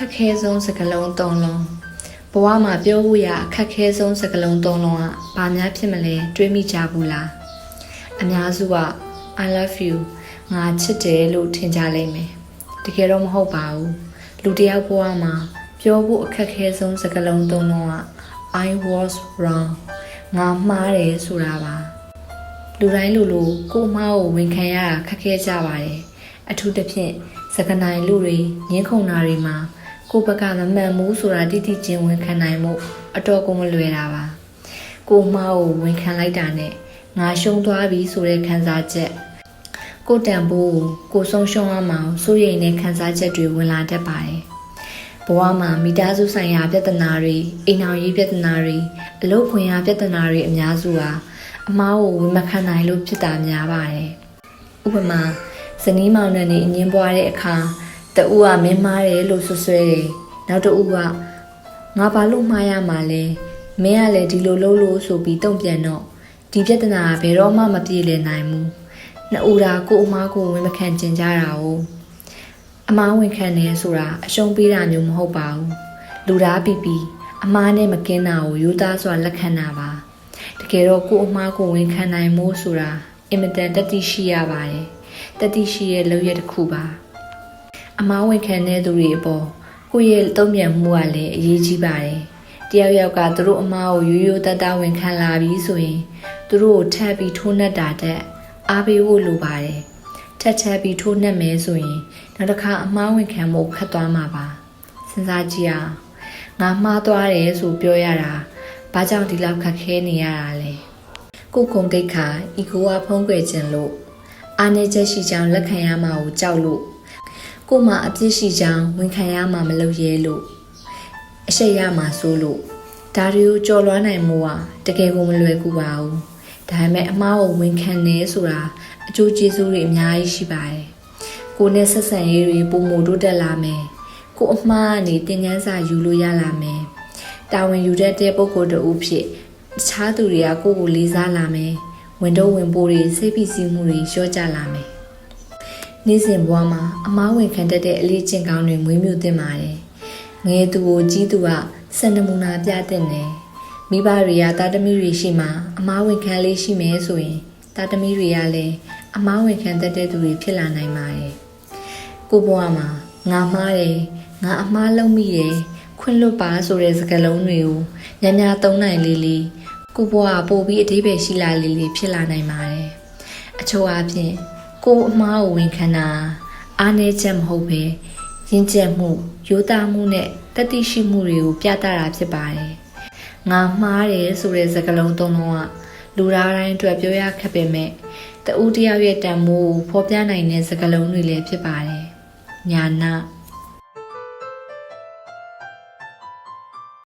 ခက်ခဲဆုံးစကားလုံးသုံးလုံးဘဝမှာပြောဖို့ရအခက်ခဲဆုံးစကားလုံးသုံးလုံးကဘာများဖြစ်မလဲတွေးမိကြဘူးလားအများစုက I love you ငါချစ်တယ်လို့ထင်ကြလိမ့်မယ်တကယ်တော့မဟုတ်ပါဘူးလူတစ်ယောက်ဘဝမှာပြောဖို့အခက်ခဲဆုံးစကားလုံးသုံးလုံးက I was wrong ငါမှားတယ်ဆိုတာပါလူတိုင်းလူလူကိုယ့်အမှားကိုဝန်ခံရတာခက်ခဲကြပါတယ်အထူးသဖြင့်စကနိုင်လူတွေငင်းခုန်တာတွေမှာ ကိုယ့်ဘက်ကမမှန်ဘူးဆိုတာတိတိကျင်းဝန်ခံနိုင်မှုအတော်ကိုမလွယ်တာပါကိုယ့်အမှားကိုဝန်ခံလိုက်တာနဲ့ငါရှုံးသွားပြီဆိုတဲ့ခံစားချက်ကိုယ်တန်ဖိုးကိုယ်ဆုံးရှုံးရမှာစိုးရိမ်တဲ့ခံစားချက်တွေဝင်လာတတ်ပါတယ်ဘဝမှာမိသားစုဆိုင်ရာပြဿနာတွေအိမ်အောင်ရေးပြဿနာတွေအလုပ်ခွင်ရာပြဿနာတွေအများစုဟာအမားကိုဝန်မခံနိုင်လို့ဖြစ်တာများပါတယ်ဥပမာဇနီးမောင်နှံနေအငင်းပွားတဲ့အခါ တဦးကမင်းမားတယ်လို့ဆွဆွဲတယ်နောက်တဦးကငါဘာလို့မှားရမှာလဲမင်းကလည်းဒီလိုလုပ်လို့ဆိုပြီးတုံ့ပြန်တော့ဒီပြဿနာကဘယ်တော့မှမပြေလည်နိုင်ဘူးနှစ်ဦးသာကို့အမားကိုဝန်မခံကျင်ကြတာ哦အမားဝန်ခံနေဆိုတာအရှုံးပေးတာမျိုးမဟုတ်ပါဘူးလူသားပီပီအမားနဲ့မကင်းတာကိုယူသားစွာလက်ခံတာပါတကယ်တော့ကို့အမားကိုဝန်ခံနိုင်မို့ဆိုတာအင်မတန်တတိရှိရပါတယ်တတိရှိရဲ့လုပ်ရတစ်ခုပါ အမားဝင်ခံတဲ့သူတွေအပေါ်ကိုယ့်ရဲ့တုံ့ပြန်မှုကလည်းအရေးကြီးပါတယ်။တယောက်ယောက်ကသူတို့အမားကိုရိုးရိုးသားသားဝင်ခံလာပြီးဆိုရင်သူတို့ကိုထပ်ပြီးထိုးနှက်တာတက်အားပေးဖို့လိုပါတယ်။ထက်ချက်ပြီးထိုးနှက်မယ်ဆိုရင်နောက်တစ်ခါအမားဝင်ခံမှုခတ်သွားမှာပါ။စဉ်းစားကြည့်အောင်ငါမှားသွားတယ်ဆိုပြောရတာဘာကြောင့်ဒီလောက်ခက်ခဲနေရတာလဲ။ကိုယ်ကုံတိတ်ခါဤကိုကဖုံးကွယ်ခြင်းလို့အားနေချက်ရှိကြောင်းလက်ခံရမှာကိုကြောက်လို့ ကို့မှာအပြစ်ရှိကြောင်းဝန်ခံရမှာမလုပ်ရဲလို့အရှိတ်ရမှာစိုးလို့ဒါတွေကိုကြော်လွှားနိုင်မှုကတကယ်ကိုမလွယ်ကူပါဘူးဒါပေမဲ့အမားကိုဝန်ခံနေဆိုတာအကျိုးကျေးဇူးတွေအများကြီးရှိပါတယ်ကိုနဲ့ဆက်ဆံရေးတွေပုံမတိုးတက်လာမယ်ကိုအမှားကနေသင်ခန်းစာယူလို့ရလာမယ်တာဝန်ယူတတ်တဲ့ပုံကိုယ်တူဖြစ်တခြားသူတွေကကိုယ့်ကိုလေးစားလာမယ်ဝင်တော့ဝင်ပိုးတွေစိတ်ဖိစီးမှုတွေလျှော့ကျလာမယ် နေ့စဉ်ဘဝမှာအမားဝင်ခံတတ်တဲ့အလေးကျင့်ကောင်းတွေမွေးမြူသင့်ပါတယ်။ငယ်သူကိုကြီးသူကစံနမူနာပြတဲ့နယ်မိဘတွေကတာသမီတွေရှိမှအမားဝင်ခံလေးရှိမယ်ဆိုရင်တာသမီတွေကလည်းအမားဝင်ခံတတ်တဲ့သူတွေဖြစ်လာနိုင်ပါတယ်။ကိုဘဝမှာငါမှားတယ်ငါအမားလုံးမိတယ်ခွင့်လွတ်ပါဆိုတဲ့စကားလုံးတွေကိုညံ့ညာသုံးနိုင်လေးလေးကိုဘဝပို့ပြီးအသေးပဲရှိလာလေးလေးဖြစ်လာနိုင်ပါတယ်။အချို့အဖြစ် ကိုယ်အမားကိုဝန်ခံတာအားနည်းချက်မဟုတ်ပဲရင့်ကျက်မှုရိုးသားမှုနဲ့တတိရှိမှုတွေကိုပြသတာဖြစ်ပါတယ်။ငါမှားတယ်ဆိုတဲ့စကားလုံးသုံးလုံးကလူသားတိုင်းအတွက်ပြောရခက်ပေမဲ့တဦးတယောက်ရဲ့တန်မိုးကိုဖော်ပြနိုင်တဲ့စကားလုံးတွေလည်းဖြစ်ပါတယ်။ညာနာ